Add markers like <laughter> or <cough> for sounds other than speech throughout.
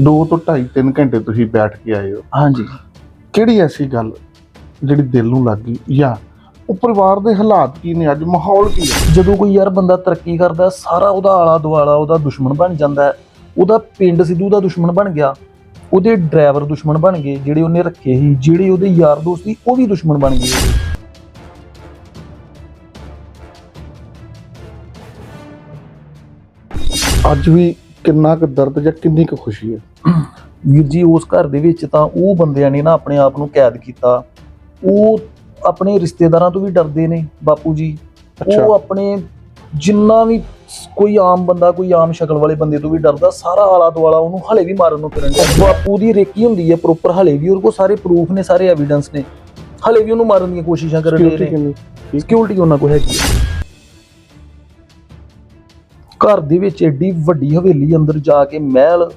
2 ਤੋਂ 2.5 3 ਘੰਟੇ ਤੁਸੀਂ ਬੈਠ ਕੇ ਆਏ ਹੋ। ਹਾਂਜੀ। ਕਿਹੜੀ ਐਸੀ ਗੱਲ ਜਿਹੜੀ ਦਿਲ ਨੂੰ ਲੱਗ ਗਈ? ਜਾਂ ਉਹ ਪਰਿਵਾਰ ਦੇ ਹਾਲਾਤ ਕੀ ਨੇ? ਅੱਜ ਮਾਹੌਲ ਕੀ ਹੈ? ਜਦੋਂ ਕੋਈ ਯਾਰ ਬੰਦਾ ਤਰੱਕੀ ਕਰਦਾ ਸਾਰਾ ਉਹਦਾ ਆਲਾ ਦੁਆਲਾ ਉਹਦਾ ਦੁਸ਼ਮਣ ਬਣ ਜਾਂਦਾ ਹੈ। ਉਹਦਾ ਪਿੰਡ ਸਿੱਧੂ ਦਾ ਦੁਸ਼ਮਣ ਬਣ ਗਿਆ। ਉਹਦੇ ਡਰਾਈਵਰ ਦੁਸ਼ਮਣ ਬਣ ਗਏ ਜਿਹੜੇ ਉਹਨੇ ਰੱਖੇ ਸੀ ਜਿਹੜੇ ਉਹਦੇ ਯਾਰ ਦੋਸਤ ਸੀ ਉਹ ਵੀ ਦੁਸ਼ਮਣ ਬਣ ਗਏ। ਅੱਜ ਵੀ ਕਿੰਨਾ ਕੁ ਦਰਦ ਜਾਂ ਕਿੰਨੀ ਕੁ ਖੁਸ਼ੀ ਹੈ? ਵੀਰ ਜੀ ਉਸ ਘਰ ਦੇ ਵਿੱਚ ਤਾਂ ਉਹ ਬੰਦਿਆਂ ਨੇ ਨਾ ਆਪਣੇ ਆਪ ਨੂੰ ਕੈਦ ਕੀਤਾ। ਉਹ ਆਪਣੇ ਰਿਸ਼ਤੇਦਾਰਾਂ ਤੋਂ ਵੀ ਡਰਦੇ ਨੇ ਬਾਪੂ ਜੀ। ਉਹ ਆਪਣੇ ਜਿੰਨਾ ਵੀ ਕੋਈ ਆਮ ਬੰਦਾ ਕੋਈ ਆਮ ਸ਼ਕਲ ਵਾਲੇ ਬੰਦੇ ਤੋਂ ਵੀ ਡਰਦਾ ਸਾਰਾ ਆਲਾ ਦੁਆਲਾ ਉਹਨੂੰ ਹਲੇ ਵੀ ਮਾਰਨ ਨੂੰ ਫਿਰਨ ਡਿਆ। ਬਾਪੂ ਦੀ ਰੇਕੀ ਹੁੰਦੀ ਹੈ ਪ੍ਰੋਪਰ ਹਲੇ ਵੀ। ਉਹਦੇ ਕੋਲ ਸਾਰੇ ਪ੍ਰੂਫ ਨੇ ਸਾਰੇ ਐਵੀਡੈਂਸ ਨੇ। ਹਲੇ ਵੀ ਉਹਨੂੰ ਮਾਰਨ ਦੀਆਂ ਕੋਸ਼ਿਸ਼ਾਂ ਕਰ ਰਹੇ Security ਨੇ। ਕਿੰਨੀ? ਸਿਕਿਉਰਿਟੀ ਉਹਨਾਂ ਕੋਲ ਹੈਗੀ ਹੈ। ਘਰ ਦੇ ਵਿੱਚ ਏਡੀ ਵੱਡੀ ਹਵੇਲੀ ਅੰਦਰ ਜਾ ਕੇ ਮਹਿਲ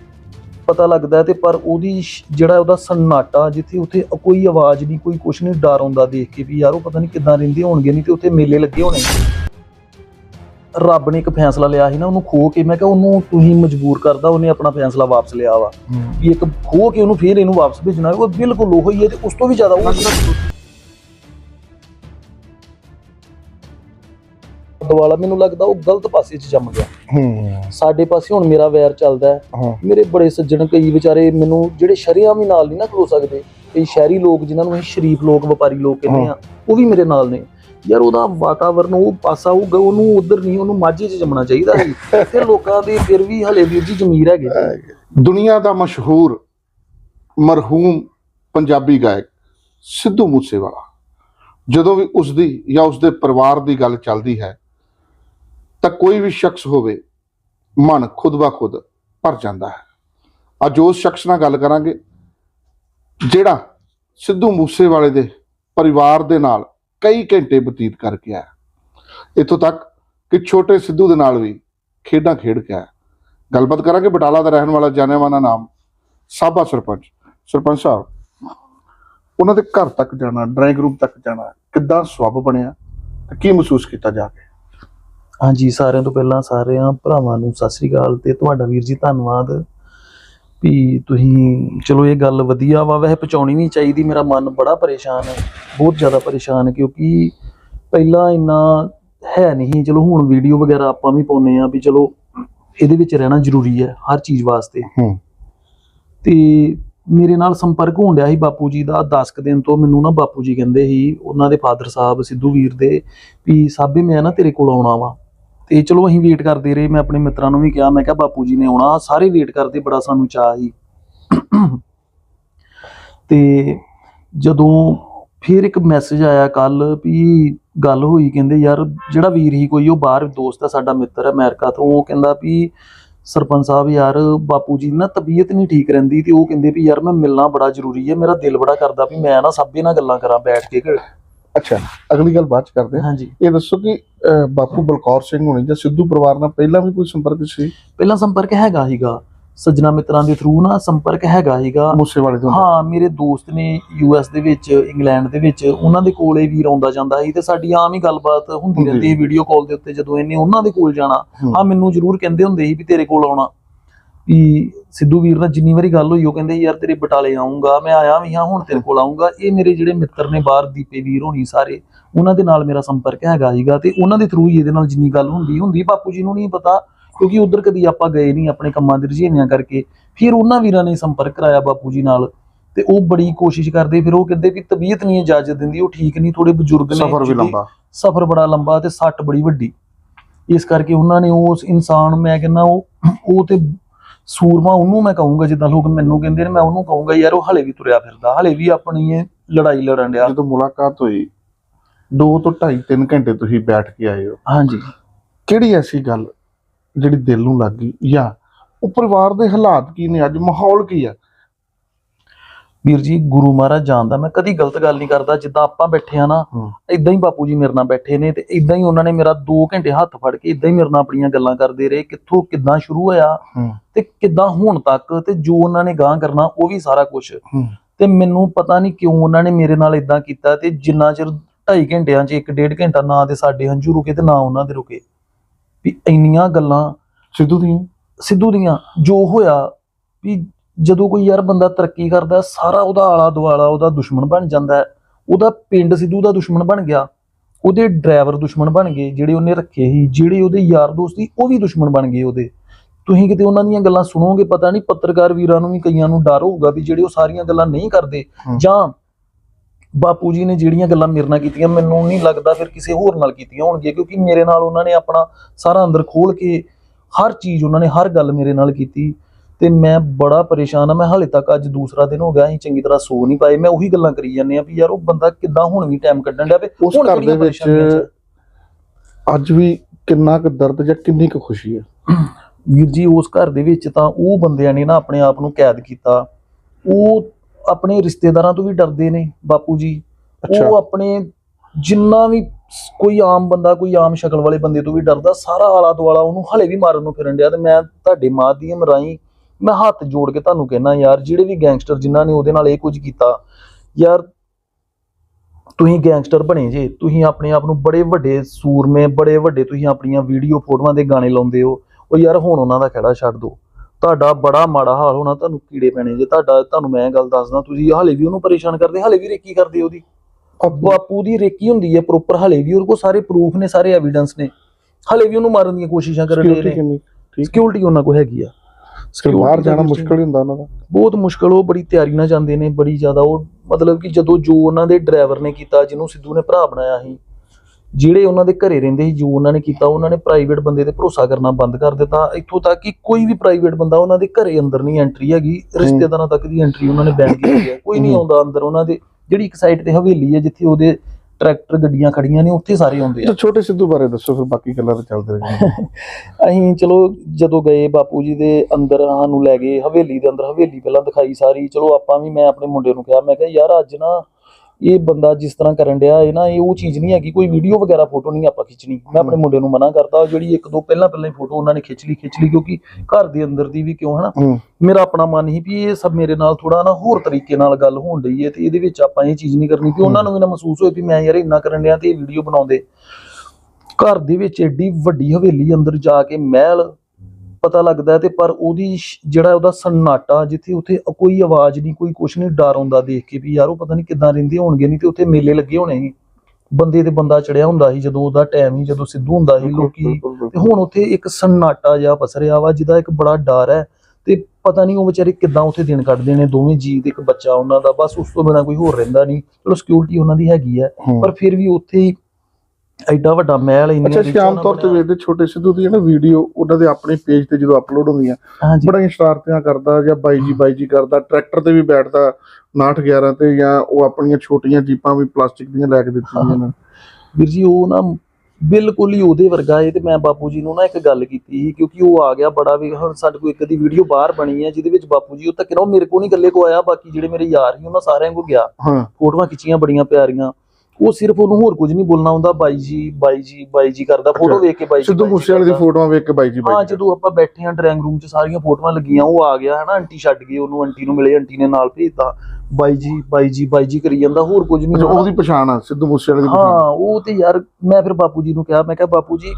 ਪਤਾ ਲੱਗਦਾ ਤੇ ਪਰ ਉਹਦੀ ਜਿਹੜਾ ਉਹਦਾ ਸੰਨਾਟਾ ਜਿੱਥੇ ਉੱਥੇ ਕੋਈ ਆਵਾਜ਼ ਨਹੀਂ ਕੋਈ ਕੁਛ ਨਹੀਂ ਡਰ ਆਉਂਦਾ ਦੇਖ ਕੇ ਵੀ ਯਾਰ ਉਹ ਪਤਾ ਨਹੀਂ ਕਿੱਦਾਂ ਰਹਿੰਦੇ ਹੋਣਗੇ ਨਹੀਂ ਤੇ ਉੱਥੇ ਮੇਲੇ ਲੱਗੇ ਹੋਣੇ। ਰੱਬ ਨੇ ਇੱਕ ਫੈਸਲਾ ਲਿਆ ਸੀ ਨਾ ਉਹਨੂੰ ਖੋ ਕੇ ਮੈਂ ਕਿਹਾ ਉਹਨੂੰ ਤੁਸੀਂ ਮਜਬੂਰ ਕਰਦਾ ਉਹਨੇ ਆਪਣਾ ਫੈਸਲਾ ਵਾਪਸ ਲਿਆ ਵਾ। ਵੀ ਇੱਕ ਖੋ ਕੇ ਉਹਨੂੰ ਫੇਰ ਇਹਨੂੰ ਵਾਪਸ ਭੇਜਣਾ ਉਹ ਬਿਲਕੁਲ ਉਹੋ ਹੀ ਹੈ ਤੇ ਉਸ ਤੋਂ ਵੀ ਜ਼ਿਆਦਾ ਉਹ ਦੁਆਲਾ ਮੈਨੂੰ ਲੱਗਦਾ ਉਹ ਗਲਤ ਪਾਸੇ 'ਚ ਜੰਮ ਗਿਆ। ਹੂੰ। ਸਾਡੇ ਪਾਸੇ ਹੁਣ ਮੇਰਾ ਵੈਰ ਚੱਲਦਾ ਹੈ। ਹਾਂ। ਮੇਰੇ ਬੜੇ ਸੱਜਣ ਕਈ ਵਿਚਾਰੇ ਮੈਨੂੰ ਜਿਹੜੇ ਸ਼ਰਿਆਂ ਵੀ ਨਾਲ ਨਹੀਂ ਨਾ ਖਲੋ ਸਕਦੇ ਕਈ ਸ਼ਹਿਰੀ ਲੋਕ ਜਿਨ੍ਹਾਂ ਨੂੰ ਅਸੀਂ ਸ਼ਰੀਫ ਲੋਕ ਵਪਾਰੀ ਲੋਕ ਕਹਿੰਦੇ ਆ ਉਹ ਵੀ ਮੇਰੇ ਨਾਲ ਨੇ। ਯਾਰ ਉਹਦਾ ਵਾਤਾਵਰਨ ਉਹ ਪਾਸਾ ਉਹ ਉਹਨੂੰ ਉਧਰ ਨਹੀਂ ਉਹਨੂੰ ਮਾਝੇ 'ਚ ਜੰਮਣਾ ਚਾਹੀਦਾ ਸੀ। <laughs> ਤੇ ਲੋਕਾਂ ਦੇ ਫਿਰ ਵੀ ਹਲੇ ਵੀਰ ਜੀ ਜ਼ਮੀਰ ਹੈਗੇ। ਦੁਨੀਆ ਦਾ ਮਸ਼ਹੂਰ ਮਰਹੂਮ ਪੰਜਾਬੀ ਗਾਇਕ ਸਿੱਧੂ ਮੂਸੇਵਾਲਾ। ਜਦੋਂ ਵੀ ਉਸ ਦੀ ਜਾਂ ਉਸ ਦੇ ਪਰਿਵਾਰ ਦੀ ਗੱਲ ਚੱਲਦੀ ਹੈ ਤਾਂ ਕੋਈ ਵੀ ਸ਼ਖਸ ਹੋਵੇ, ਮਨ ਖੁਦ ਬਾ ਖੁਦ ਭਰ ਜਾਂਦਾ ਹੈ। ਅੱਜ ਉਸ ਸ਼ਖਸ ਨਾਲ ਗੱਲ ਕਰਾਂਗੇ, ਜਿਹੜਾ ਸਿੱਧੂ ਮੂਸੇਵਾਲੇ ਦੇ ਪਰਿਵਾਰ ਦੇ ਨਾਲ ਕਈ ਘੰਟੇ ਬਤੀਤ ਕਰਕੇ ਆਇਆ। ਇੱਥੋਂ ਤੱਕ ਕਿ ਛੋਟੇ ਸਿੱਧੂ ਦੇ ਨਾਲ ਵੀ ਖੇਡਾਂ ਖੇਡ ਕੇ ਆਇਆ। ਗੱਲਬਾਤ ਕਰਾਂਗੇ, ਬਟਾਲਾ ਦਾ ਰਹਿਣ ਵਾਲਾ ਜਾਣਿਆ ਮਾਨਾ ਨਾਮ, ਸਾਬਾ ਸਰਪੰਚ ਸਰਪੰਚ ਸਾਹਿਬ, ਉਹਨਾਂ ਦੇ ਘਰ ਤੱਕ ਜਾਣਾ, ਡਰਾਇੰਗ ਰੂਮ ਤੱਕ ਜਾਣਾ, ਕਿੱਦਾਂ ਸਵੱਬ ਬਣਿਆ ਤੇ ਕੀ ਮਹਿਸੂਸ ਕੀਤਾ ਜਾ ਕੇ? ਹਾਂਜੀ ਸਾਰਿਆਂ ਤੋਂ ਪਹਿਲਾਂ ਸਾਰਿਆਂ ਭਰਾਵਾਂ ਨੂੰ ਸਤਿ ਸ੍ਰੀ ਅਕਾਲ ਤੇ ਤੁਹਾਡਾ ਵੀਰ ਜੀ ਧੰਨਵਾਦ ਵੀ ਤੁਸੀਂ ਚਲੋ ਇਹ ਗੱਲ ਵਧੀਆ ਵਾ ਵੈਸੇ ਪਹੁੰਚਾਉਣੀ ਨਹੀਂ ਚਾਹੀਦੀ ਮੇਰਾ ਮਨ ਬੜਾ ਪਰੇਸ਼ਾਨ ਹੈ ਬਹੁਤ ਜ਼ਿਆਦਾ ਪਰੇਸ਼ਾਨ ਕਿਉਂਕਿ ਪਹਿਲਾਂ ਇੰਨਾ ਹੈ ਨਹੀਂ ਚਲੋ ਹੁਣ ਵੀਡੀਓ ਵਗੈਰਾ ਆਪਾਂ ਵੀ ਪਾਉਨੇ ਆ ਵੀ ਚਲੋ ਇਹਦੇ ਵਿੱਚ ਰਹਿਣਾ ਜ਼ਰੂਰੀ ਹੈ ਹਰ ਚੀਜ਼ ਵਾਸਤੇ। ਤੇ ਮੇਰੇ ਨਾਲ ਸੰਪਰਕ ਹੋਣ ਡਿਆ ਸੀ ਬਾਪੂ ਜੀ ਦਾ 10 ਕੁ ਦਿਨ ਤੋਂ ਮੈਨੂੰ ਨਾ ਬਾਪੂ ਜੀ ਕਹਿੰਦੇ ਸੀ ਉਹਨਾਂ ਦੇ ਫਾਦਰ ਸਾਹਿਬ ਸਿੱਧੂ ਵੀਰ ਦੇ ਵੀ ਸਾਬੇ ਮੈਂ ਨਾ ਤੇਰੇ ਕੋਲ ਆਉਣਾ ਵਾ। ਤੇ ਚਲੋ ਅਸੀਂ ਵੇਟ ਕਰਦੇ ਰਹੇ, ਮੈਂ ਆਪਣੇ ਮਿੱਤਰਾਂ ਨੂੰ ਵੀ ਕਿਹਾ, ਮੈਂ ਕਿਹਾ ਬਾਪੂ ਜੀ ਨੇ ਆਉਣਾ ਸਾਰੇ ਵੇਟ ਕਰਦੇ, ਬੜਾ ਸਾਨੂੰ ਚਾਹ ਸੀ। ਤੇ ਜਦੋਂ ਫਿਰ ਇੱਕ ਮੈਸੇਜ ਆਇਆ ਕੱਲ ਵੀ ਗੱਲ ਹੋਈ, ਕਹਿੰਦੇ ਯਾਰ ਜਿਹੜਾ ਵੀਰ ਹੀ ਕੋਈ, ਉਹ ਬਾਹਰ ਦੋਸਤ ਹੈ ਸਾਡਾ ਮਿੱਤਰ ਹੈ ਅਮਰੀਕਾ ਤੋਂ, ਉਹ ਕਹਿੰਦਾ ਵੀ ਸਰਪੰਚ ਸਾਹਿਬ ਯਾਰ ਬਾਪੂ ਜੀ ਦੀ ਨਾ ਤਬੀਅਤ ਨਹੀਂ ਠੀਕ ਰਹਿੰਦੀ ਤੇ ਉਹ ਕਹਿੰਦੇ ਵੀ ਯਾਰ ਮੈਂ ਮਿਲਣਾ ਬੜਾ ਜ਼ਰੂਰੀ ਹੈ ਮੇਰਾ ਦਿਲ ਬੜਾ ਕਰਦਾ ਵੀ ਮੈਂ ਨਾ ਸਾਬੇ ਨਾਲ ਗੱਲਾਂ ਕਰਾਂ ਬੈਠ ਕੇ ਅੱਛਾ ਅਗਲੀ ਗੱਲ ਬਾਅਦ ਚ ਕਰਦੇ ਹਾਂ। ਹਾਂਜੀ। ਇਹ ਦੱਸੋ ਕਿ ਅਹ, ਬਾਪੂ ਬਲਕੌਰ ਸਿੰਘ ਹੋਣੀ ਜਾਂ ਸਿੱਧੂ ਪਰਿਵਾਰ ਨਾਲ ਪਹਿਲਾਂ ਵੀ ਕੋਈ ਸੰਪਰਕ ਸੀ? ਪਹਿਲਾਂ ਸੰਪਰਕ ਹੈਗਾ ਹੀਗਾ ਸੱਜਣਾ ਮਿੱਤਰਾਂ ਦੇ ਥਰੂ ਨਾ ਸੰਪਰਕ ਹੈਗਾ ਹੀਗਾ ਮੂਸੇਵਾਲੇ ਤੋਂ ਹਾਂ ਮੇਰੇ ਦੋਸਤ ਨੇ ਯੂਐਸ ਦੇ ਵਿੱਚ ਇੰਗਲੈਂਡ ਦੇ ਵਿੱਚ ਉਹਨਾਂ ਦੇ ਕੋਲੇ ਵੀਰ ਆਉਂਦਾ ਜਾਂਦਾ ਸੀ ਤੇ ਸਾਡੀ ਆਮ ਹੀ ਗੱਲਬਾਤ ਹੁੰਦੀ ਹੁੰਦੀ ਰਹਿੰਦੀ ਸੀ ਵੀਡੀਓ ਕਾਲ ਦੇ ਉੱਤੇ ਜਦੋਂ ਇਹਨੇ ਉਹਨਾਂ ਦੇ ਕੋਲ ਜਾਣਾ। ਹੂੰ। ਹਾਂ ਮੈਨੂੰ ਜ਼ਰੂਰ ਕਹਿੰਦੇ ਹੁੰਦੇ ਸੀ ਵੀ ਤੇਰੇ ਕੋਲ ਆਉਣਾ। ਵੀ ਸਿੱਧੂ ਵੀਰ ਨਾਲ ਜਿੰਨੀ ਵਾਰੀ ਗੱਲ ਹੋਈ ਉਹ ਕਹਿੰਦੇ ਯਾਰ ਤੇਰੇ ਬਟਾਲੇ ਆਉਂਗਾ ਮੈਂ ਆਇਆ ਵੀ ਹਾਂ ਹੁਣ ਤੇਰੇ ਕੋਲ ਆਉਂਗਾ ਇਹ ਮੇਰੇ ਜਿਹੜੇ ਮਿੱਤਰ ਨੇ ਬਾਹਰ ਦੀਪੇ ਵੀਰ ਹੋਣੀ ਸਾਰੇ ਉਹਨਾਂ ਦੇ ਨਾਲ ਮੇਰਾ ਸੰਪਰਕ ਹੈਗਾ ਹੀਗਾ ਤੇ ਉਹਨਾਂ ਦੇ ਥਰੂ ਹੀ ਇਹਦੇ ਨਾਲ ਜਿੰਨੀ ਗੱਲ ਹੁੰਦੀ ਹੁੰਦੀ ਬਾਪੂ ਜੀ ਨੂੰ ਨਹੀਂ ਪਤਾ ਕਿਉਂਕਿ ਉਧਰ ਕਦੀ ਆਪਾਂ ਗਏ ਨਹੀਂ ਆਪਣੇ ਕੰਮਾਂ ਦੇ ਰੁਝੇਵਿਆਂ ਕਰਕੇ। ਫਿਰ ਉਹਨਾਂ ਵੀਰਾਂ ਨੇ ਸੰਪਰਕ ਕਰਾਇਆ ਬਾਪੂ ਜੀ ਨਾਲ ਤੇ ਉਹ ਬੜੀ ਕੋਸ਼ਿਸ਼ ਕਰਦੇ ਫਿਰ ਉਹ ਕਹਿੰਦੇ ਵੀ ਤਬੀਅਤ ਨਹੀਂ ਇਜਾਜ਼ਤ ਦਿੰਦੀ ਉਹ ਠੀਕ ਨਹੀਂ ਥੋੜੇ ਬਜ਼ੁਰਗ ਨੇ ਸਫ਼ਰ ਵੀ ਲੰਬਾ। ਸਫ਼ਰ ਬੜਾ ਲੰਬਾ ਤੇ ਸੱਟ ਬੜੀ ਵੱਡੀ। ਇਸ ਕਰਕੇ ਉਹਨਾਂ ਨੇ ਉਸ ਇਨਸਾਨ ਮੈਂ ਕਹਿੰਦਾ ਉਹ ਉਹ ਤੇ ਸੂਰਮਾ ਉਹਨੂੰ ਮੈਂ ਕਹੂੰਗਾ ਜਿੱਦਾਂ ਲੋਕ ਮੈਨੂੰ ਕਹਿੰਦੇ ਨੇ ਮੈਂ ਉਹਨੂੰ ਕਹੂੰਗਾ ਯਾਰ ਉਹ ਹਲੇ ਵੀ ਤੁਰਿਆ ਫਿਰਦਾ ਹਲੇ ਵੀ ਆਪਣੀ ਇਹ ਲੜਾਈ ਲੜਨ ਡਿਆ। ਜਦੋਂ ਮੁਲਾਕਾਤ ਹੋਈ 2 ਤੋਂ 2.5 3 ਘੰਟੇ ਤੁਸੀਂ ਬੈਠ ਕੇ ਆਏ ਹੋ। ਹਾਂਜੀ। ਕਿਹੜੀ ਐਸੀ ਗੱਲ ਜਿਹੜੀ ਦਿਲ ਨੂੰ ਲੱਗ ਗਈ? ਜਾਂ ਉਹ ਪਰਿਵਾਰ ਦੇ ਹਾਲਾਤ ਕੀ ਨੇ? ਅੱਜ ਮਾਹੌਲ ਕੀ ਹੈ ਵੀਰ ਜੀ ਗੁਰੂ ਮਹਾਰਾਜ ਜਾਣਦਾ ਮੈਂ ਕਦੀ ਗਲਤ ਗੱਲ ਨਹੀਂ ਕਰਦਾ ਜਿੱਦਾਂ ਆਪਾਂ ਬੈਠੇ ਆ ਨਾ। ਇਦਾਂ ਹੀ ਬਾਪੂ ਜੀ ਮੇਰੇ ਨਾਲ ਬੈਠੇ ਨੇ ਤੇ ਇਦਾਂ ਹੀ ਉਹਨਾਂ ਨੇ ਮੇਰਾ 2 ਘੰਟੇ ਹੱਥ ਫੜ ਕੇ ਇਦਾਂ ਹੀ ਮੇਰੇ ਨਾਲ ਆਪਣੀਆਂ ਗੱਲਾਂ ਕਰਦੇ ਰਹੇ ਕਿੱਥੋਂ ਕਿੱਦਾਂ ਸ਼ੁਰੂ ਹੋਇਆ ਤੇ ਕਿੱਦਾਂ ਹੁਣ ਤੱਕ ਤੇ ਜੋ ਉਹਨਾਂ ਨੇ ਗਾਂ ਕਰਨਾ ਉਹ ਵੀ ਸਾਰਾ ਕੁਝ ਤੇ ਮੈਨੂੰ ਪਤਾ ਨਹੀਂ ਕਿਉਂ ਉਹਨਾਂ ਨੇ ਮੇਰੇ ਨਾਲ ਇਦਾਂ ਕੀਤਾ ਤੇ ਜਿੰਨਾ ਚਿਰ 2.5 ਘੰਟਿਆਂ 'ਚ 1.5 ਘੰਟਾ ਨਾ ਤੇ ਸਾਡੇ ਹੰਝੂ ਰੁਕੇ ਤੇ ਨਾ ਉਹਨਾਂ ਦੇ ਰੁਕੇ। ਵੀ ਇੰਨੀਆਂ ਗੱਲਾਂ ਸਿੱਧੂ ਦੀਆਂ? ਸਿੱਧੂ ਦੀਆਂ ਜੋ ਹੋਇਆ ਵੀ ਜਦੋਂ ਕੋਈ ਯਾਰ ਬੰਦਾ ਤਰੱਕੀ ਕਰਦਾ ਸਾਰਾ ਉਹਦਾ ਆਲਾ ਦੁਆਲਾ ਉਹਦਾ ਦੁਸ਼ਮਣ ਬਣ ਜਾਂਦਾ ਉਹਦਾ ਪਿੰਡ ਸਿੱਧੂ ਦਾ ਦੁਸ਼ਮਣ ਬਣ ਗਿਆ। ਉਹਦੇ ਡਰਾਈਵਰ ਦੁਸ਼ਮਣ ਬਣ ਗਏ ਜਿਹੜੇ ਉਹਨੇ ਰੱਖੇ ਸੀ ਜਿਹੜੇ ਉਹਦੇ ਯਾਰ ਦੋਸਤ ਸੀ ਉਹ ਵੀ ਦੁਸ਼ਮਣ ਬਣ ਗਏ ਉਹਦੇ। ਤੁਸੀਂ ਕਿਤੇ ਉਹਨਾਂ ਦੀਆਂ ਗੱਲਾਂ ਸੁਣੋਗੇ ਪਤਾ ਨਹੀਂ ਪੱਤਰਕਾਰ ਵੀਰਾਂ ਨੂੰ ਵੀ ਕਈਆਂ ਨੂੰ ਡਰ ਹੋਊਗਾ ਵੀ ਜਿਹੜੇ ਉਹ ਸਾਰੀਆਂ ਗੱਲਾਂ ਨਹੀਂ ਕਰਦੇ। ਜਾਂ ਬਾਪੂ ਜੀ ਨੇ ਜਿਹੜੀਆਂ ਗੱਲਾਂ ਮੇਰੇ ਨਾਲ ਕੀਤੀਆਂ ਮੈਨੂੰ ਨਹੀਂ ਲੱਗਦਾ ਫਿਰ ਕਿਸੇ ਹੋਰ ਨਾਲ ਕੀਤੀਆਂ ਹੋਣਗੀਆਂ ਕਿਉਂਕਿ ਮੇਰੇ ਨਾਲ ਉਹਨਾਂ ਨੇ ਆਪਣਾ ਸਾਰਾ ਅੰਦਰ ਖੋਲ ਕੇ ਹਰ ਚੀਜ਼ ਉਹਨਾਂ ਨੇ ਹਰ ਗੱਲ ਮੇਰੇ ਨਾਲ ਕੀਤੀ। ਤੇ ਮੈਂ ਬੜਾ ਪਰੇਸ਼ਾਨ ਆ ਮੈਂ ਹਾਲੇ ਤੱਕ ਅੱਜ ਦੂਸਰਾ ਦਿਨ ਹੋ ਗਿਆ ਅਸੀਂ ਚੰਗੀ ਤਰ੍ਹਾਂ ਸੋ ਨਹੀਂ ਪਾਏ। ਮੈਂ ਉਹੀ ਗੱਲਾਂ ਕਰੀ ਜਾਂਦੇ ਆ ਵੀ ਯਾਰ ਉਹ ਬੰਦਾ ਕਿੱਦਾਂ ਹੁਣ ਵੀ ਟਾਈਮ ਕੱਢਣ ਡਿਆ ਵੇ। ਉਸ ਘਰ ਦੇ ਵਿੱਚ? ਅੱਜ ਵੀ ਕਿੰਨਾ ਕੁ ਦਰਦ ਜਾਂ ਕਿੰਨੀ ਕੁ ਖੁਸ਼ੀ ਹੈ? ਵੀਰ ਜੀ ਉਸ ਘਰ ਦੇ ਵਿੱਚ ਤਾਂ ਉਹ ਬੰਦਿਆਂ ਨੇ ਨਾ ਆਪਣੇ ਆਪ ਨੂੰ ਕੈਦ ਕੀਤਾ। ਉਹ ਆਪਣੇ ਰਿਸ਼ਤੇਦਾਰਾਂ ਤੋਂ ਵੀ ਡਰਦੇ ਨੇ ਬਾਪੂ ਜੀ। ਉਹ ਆਪਣੇ ਜਿੰਨਾ ਵੀ ਕੋਈ ਆਮ ਬੰਦਾ ਕੋਈ ਆਮ ਸ਼ਕਲ ਵਾਲੇ ਬੰਦੇ ਤੋਂ ਵੀ ਡਰਦਾ ਸਾਰਾ ਆਲਾ ਦੁਆਲਾ ਉਹਨੂੰ ਹਲੇ ਵੀ ਮਾਰਨ ਨੂੰ ਫਿਰਨ ਡਿਆ ਤੇ ਮੈਂ ਤੁਹਾਡੇ ਮਾਧਿਅਮ ਰਾਹੀਂ ਮੈਂ ਹੱਥ ਜੋੜ ਕੇ ਤੁਹਾਨੂੰ ਕਹਿਣਾ ਯਾਰ ਜਿਹੜੇ ਵੀ ਗੈਂਗਸਟਰ ਜਿਨ੍ਹਾਂ ਨੇ ਉਹਦੇ ਨਾਲ ਇਹ ਕੁਝ ਕੀਤਾ ਯਾਰ ਤੁਸੀਂ ਗੈਂਗਸਟਰ ਬਣੇ ਜੇ ਤੁਸੀਂ ਆਪਣੇ ਆਪ ਨੂੰ ਬੜੇ ਵੱਡੇ ਸੂਰਮੇ ਬੜੇ ਵੱਡੇ ਤੁਸੀਂ ਆਪਣੀਆਂ ਵੀਡੀਓ ਫੋਟੋਆਂ ਦੇ ਗਾਣੇ ਲਾਉਂਦੇ ਹੋ ਉਹ ਯਾਰ ਹੁਣ ਉਹਨਾਂ ਦਾ ਖੜਾ ਛੱਡ ਦਿਓ ਤੁਹਾਡਾ ਬੜਾ ਮਾੜਾ ਹਾਲ ਹੋਣਾ ਤੁਹਾਨੂੰ ਕੀੜੇ ਪੈਣੇ ਜੇ ਤੁਹਾਡਾ ਤੁਹਾਨੂੰ ਮੈਂ ਗੱਲ ਦੱਸਦਾ ਤੁਸੀਂ ਹਾਲੇ ਵੀ ਉਹਨੂੰ ਪਰੇਸ਼ਾਨ ਕਰਦੇ ਹਾਲੇ ਵੀ ਰੇਕੀ ਕਰਦੇ ਉਹਦੀ। ਬਾਪੂ ਦੀ ਰੇਕੀ ਹੁੰਦੀ ਹੈ ਪ੍ਰੋਪਰ ਹਾਲੇ ਵੀ ਉਹਦੇ ਕੋਲ ਸਾਰੇ ਪ੍ਰੂਫ ਨੇ ਸਾਰੇ ਐਵੀਡੈਂਸ ਨੇ। ਹਾਲੇ ਵੀ ਉਹਨੂੰ ਮਾਰਨ ਦੀਆਂ ਕੋਸ਼ਿਸ਼ਾਂ ਦੇ Security ਨੇ। ਸਿਕਿਉਰਿਟੀ ਉਹਨਾਂ ਕੋਲ ਹੈਗੀ ਆ। ਫਿਰ ਬਾਹਰ Security ਜਾਣਾ ਮੁਸ਼ਕਲ ਹੀ ਹੁੰਦਾ ਉਹਨਾਂ ਦਾ। ਬਹੁਤ ਮੁਸ਼ਕਲ ਉਹ ਬੜੀ ਤਿਆਰੀ ਨਾਲ ਜਾਂਦੇ ਨੇ ਬੜੀ ਜ਼ਿਆਦਾ ਉਹ ਮਤਲਬ ਕਿ ਜਦੋਂ ਜੋ ਉਹਨਾਂ ਦੇ ਡਰਾਈਵਰ ਨੇ ਕੀਤਾ ਜਿਹਨੂੰ ਸਿੱਧੂ ਨੇ ਭਰਾ ਬਣਾਇਆ ਸੀ ਜਿਹੜੇ ਉਹਨਾਂ ਦੇ ਘਰੇ ਰਹਿੰਦੇ ਸੀ ਜੋ ਉਹਨਾਂ ਨੇ ਕੀਤਾ ਉਹਨਾਂ ਨੇ ਪ੍ਰਾਈਵੇਟ ਬੰਦੇ ਤੇ ਭਰੋਸਾ ਕਰਨਾ ਬੰਦ ਕਰ ਦਿੱਤਾ। ਇੱਥੋਂ ਤੱਕ ਕਿ ਕੋਈ ਵੀ ਪ੍ਰਾਈਵੇਟ ਬੰਦਾ ਉਹਨਾਂ ਦੇ ਘਰੇ ਅੰਦਰ ਨਹੀਂ ਐਂਟਰੀ ਹੈਗੀ ਰਿਸ਼ਤੇਦਾਰਾਂ ਤੱਕ ਦੀ ਐਂਟਰੀ ਉਹਨਾਂ ਨੇ ਬੈਨ ਕੀਤੀ ਹੈ। ਕੋਈ ਨਹੀਂ ਹੂੰ। ਆਉਂਦਾ ਅੰਦਰ ਉਹਨਾਂ ਦੇ ਜਿਹੜੀ ਇੱਕ ਸਾਈਡ ਤੇ ਹਵੇਲੀ ਹੈ ਜਿੱਥੇ ਉਹਦੇ ਟਰੈਕਟਰ ਗੱਡੀਆਂ ਖੜੀਆਂ ਨੇ ਉੱਥੇ ਸਾਰੇ ਆਉਂਦੇ ਆ। ਤੇ ਛੋਟੇ ਸਿੱਧੂ ਬਾਰੇ ਦੱਸੋ ਫਿਰ ਬਾਕੀ ਗੱਲਾਂ ਤਾਂ ਚੱਲਦੇ ਰਹਿਣਗੇ <laughs> ਅਸੀਂ ਚਲੋ ਜਦੋਂ ਗਏ ਬਾਪੂ ਜੀ ਦੇ ਅੰਦਰ ਸਾਨੂੰ ਲੈ ਗਏ ਹਵੇਲੀ ਦੇ ਅੰਦਰ ਹਵੇਲੀ ਪਹਿਲਾਂ ਦਿਖਾਈ ਸਾਰੀ। ਚਲੋ ਆਪਾਂ ਵੀ ਮੈਂ ਆਪਣੇ ਮੁੰਡੇ ਨੂੰ ਕਿਹਾ ਮੈਂ ਕਿਹਾ ਯਾਰ ਅੱਜ ਨਾ ਇਹ ਬੰਦਾ ਜਿਸ ਤਰ੍ਹਾਂ ਕਰਨ ਡਿਆ ਇਹ ਨਾ ਇਹ ਉਹ ਚੀਜ਼ ਨਹੀਂ ਹੈਗੀ ਕੋਈ ਵੀਡੀਓ ਵਗੈਰਾ ਫੋਟੋ ਨਹੀਂ ਆਪਾਂ ਖਿੱਚਣੀ। ਮੈਂ ਆਪਣੇ ਮੁੰਡੇ ਨੂੰ ਮਨਾ ਉਹ ਜਿਹੜੀ ਇੱਕ ਦੋ ਪਹਿਲਾਂ ਪਹਿਲਾਂ ਹੀ ਫੋਟੋ ਉਹਨਾਂ ਨੇ ਖਿੱਚ ਲਈ ਖਿੱਚ ਲਈ ਕਿਉਂਕਿ ਘਰ ਦੇ ਅੰਦਰ ਦੀ ਵੀ ਕਿਉਂ ਹਨਾ? ਹੂੰ। ਮੇਰਾ ਆਪਣਾ ਮਨ ਸੀ ਵੀ ਇਹ ਸਭ ਮੇਰੇ ਨਾਲ ਥੋੜਾ ਨਾ ਹੋਰ ਤਰੀਕੇ ਨਾਲ ਗੱਲ ਹੋਣ ਡਈ ਹੈ ਤੇ ਇਹਦੇ ਵਿੱਚ ਆਪਾਂ ਇਹ ਚੀਜ਼ ਨਹੀਂ ਕਰਨੀ ਕਿ ਉਹਨਾਂ ਨੂੰ ਵੀ ਨਾ ਮਹਿਸੂਸ ਹੋਏ ਵੀ ਮੈਂ ਯਾਰ ਇੰਨਾ ਕਰਨ ਡਿਆ ਤੇ ਇਹ ਵੀਡੀਓ ਬਣਾਉਂਦੇ। ਘਰ ਦੇ ਵਿੱਚ ਏਡੀ ਵੱਡੀ ਹਵੇਲੀ ਅੰਦਰ ਜਾ ਕੇ ਮਹਿਲ ਪਤਾ ਲੱਗਦਾ ਹੈ ਤੇ ਪਰ ਉਹਦੀ ਜਿਹੜਾ ਉਹਦਾ ਸੰਨਾਟਾ ਜਿੱਥੇ ਉੱਥੇ ਕੋਈ ਆਵਾਜ਼ ਨਹੀਂ ਕੋਈ ਕੁਛ ਨਹੀਂ ਡਰ ਆਉਂਦਾ ਦੇਖ ਕੇ ਵੀ ਯਾਰ ਉਹ ਪਤਾ ਨਹੀਂ ਕਿੱਦਾਂ ਰਹਿੰਦੇ ਹੋਣਗੇ ਨਹੀਂ ਤੇ ਉੱਥੇ ਮੇਲੇ ਲੱਗੇ ਹੋਣੇ ਸੀ ਬੰਦੇ ਤੇ ਬੰਦਾ ਚੜਿਆ ਹੁੰਦਾ ਸੀ ਜਦੋਂ ਉਹਦਾ ਟਾਈਮ ਸੀ ਜਦੋਂ ਸਿੱਧੂ ਹੁੰਦਾ ਸੀ ਲੋਕੀ। ਤੇ ਹੁਣ ਉੱਥੇ ਇੱਕ ਸੰਨਾਟਾ ਜਿਹਾ ਪਸਰਿਆ ਵਾ ਜਿਹਦਾ ਇੱਕ ਬੜਾ ਡਰ ਹੈ ਤੇ ਪਤਾ ਨਹੀਂ ਉਹ ਵਿਚਾਰੇ ਕਿੱਦਾਂ ਉੱਥੇ ਦਿਨ ਕੱਢਦੇ ਨੇ ਦੋਵੇਂ ਜੀ ਤੇ ਇੱਕ ਬੱਚਾ ਉਹਨਾਂ ਦਾ ਬਸ ਉਸ ਤੋਂ ਬਿਨਾ ਕੋਈ ਹੋਰ ਰਹਿੰਦਾ ਨਹੀਂ ਚਲੋ ਸਿਕਿਉਰਿਟੀ ਉਹਨਾਂ ਦੀ ਹੈਗੀ ਹੈ ਹੂੰ। ਪਰ ਫਿਰ ਵੀ ਉੱਥੇ ਹੀ ਐਡਾ ਵੱਡਾ ਮਹਿਲ ਇੰਨੀ ਅੱਛਾ ਸ਼ਾਮ ਤੌਰ ਤੇ ਵੇਖਦੇ ਛੋਟੇ ਸਿੱਧੂ ਦੀ ਨਾ ਵੀਡੀਓ ਉਹਨਾਂ ਦੇ ਆਪਣੇ ਪੇਜ ਤੇ ਜਦੋਂ ਅਪਲੋਡ ਹੁੰਦੀਆਂ ਹਾਂਜੀ। ਬੜੀਆਂ ਸ਼ਰਾਰਤਾਂ ਕਰਦਾ ਜਾਂ ਬਾਈ ਜੀ ਬਾਈ ਜੀ ਕਰਦਾ ਟਰੈਕਟਰ ਤੇ ਵੀ ਬੈਠਦਾ 911 ਤੇ ਜਾਂ ਉਹ ਆਪਣੀਆਂ ਛੋਟੀਆਂ ਜੀਪਾਂ ਵੀ ਪਲਾਸਟਿਕ ਦੀਆਂ ਲੈ ਕੇ ਦਿੱਤੀਆਂ ਇਹਨਾਂ ਵੀਰ ਜੀ ਉਹ ਨਾ ਬਿਲਕੁਲ ਹੀ ਉਹਦੇ ਵਰਗਾ ਹੈ ਤੇ ਮੈਂ ਬਾਪੂ ਜੀ ਨੂੰ ਨਾ ਇੱਕ ਗੱਲ ਕੀਤੀ ਸੀ ਕਿਉਂਕਿ ਉਹ ਆ ਗਿਆ ਬੜਾ ਵੀ ਹੁਣ ਸਾਡੇ ਕੋਲ ਇੱਕ ਦੀ ਵੀਡੀਓ ਬਾਹਰ ਬਣੀ ਹੈ ਜਿਹਦੇ ਵਿੱਚ ਬਾਪੂ ਜੀ ਉਹ ਤਾਂ ਕਿਨੋਂ ਮੇਰੇ ਕੋਲ ਨਹੀਂ ਇਕੱਲੇ ਕੋ ਆਇਆ ਬਾਕੀ ਜਿਹੜੇ ਮੇਰੇ ਯਾਰ ਸੀ ਉਹਨਾਂ ਸਾਰਿਆਂ ਕੋਲ ਗਿਆ। ਫੋਟੋਆਂ ਖਿੱਚੀਆਂ ਬੜੀਆਂ ਪਿਆਰੀਆਂ। ਉਹ ਸਿਰਫ ਉਹਨੂੰ ਹੋਰ ਕੁਝ ਨਹੀਂ ਬੋਲਣਾ ਹੁੰਦਾ ਬਾਈ ਜੀ ਬਾਈ ਜੀ ਬਾਈ ਜੀ ਕਰਦਾ ਫੋਟੋ। ਵੇਖ ਕੇ ਬਾਈ ਜੀ ਸਿੱਧੂ ਬਾਈ ਜੀ ਮੂਸੇਵਾਲੇ ਦੀ। ਫੋਟੋਆਂ ਵੇਖ ਕੇ ਬਾਈ ਜੀ ਹਾਂ ਜਦੋਂ ਆਪਾਂ ਬੈਠੇ ਹਾਂ ਡਰਾਇੰਗ ਰੂਮ 'ਚ ਸਾਰੀਆਂ ਫੋਟੋਆਂ ਲੱਗੀਆਂ ਉਹ ਆ ਗਿਆ ਹਨਾ ਆਂਟੀ ਛੱਡ ਗਈ ਉਹਨੂੰ ਆਂਟੀ ਨੂੰ ਮਿਲੇ ਆਂਟੀ ਨੇ ਨਾਲ ਭੇਜਤਾ ਬਾਈ ਜੀ ਬਾਈ ਜੀ ਬਾਈ ਜੀ ਕਰੀ ਜਾਂਦਾ ਹੋਰ ਕੁਝ ਨਹੀਂ ਉਹਦੀ ਪਛਾਣ ਆ ਸਿੱਧੂ ਮੂਸੇਵਾਲੇ ਦੀ ਪਛਾਣ ਹਾਂ ਉਹ ਤੇ ਯਾਰ ਮੈਂ ਫਿਰ ਬਾਪੂ ਜੀ ਨੂੰ ਕਿਹਾ ਮੈਂ ਕਿਹਾ ਬਾਪੂ ਜੀ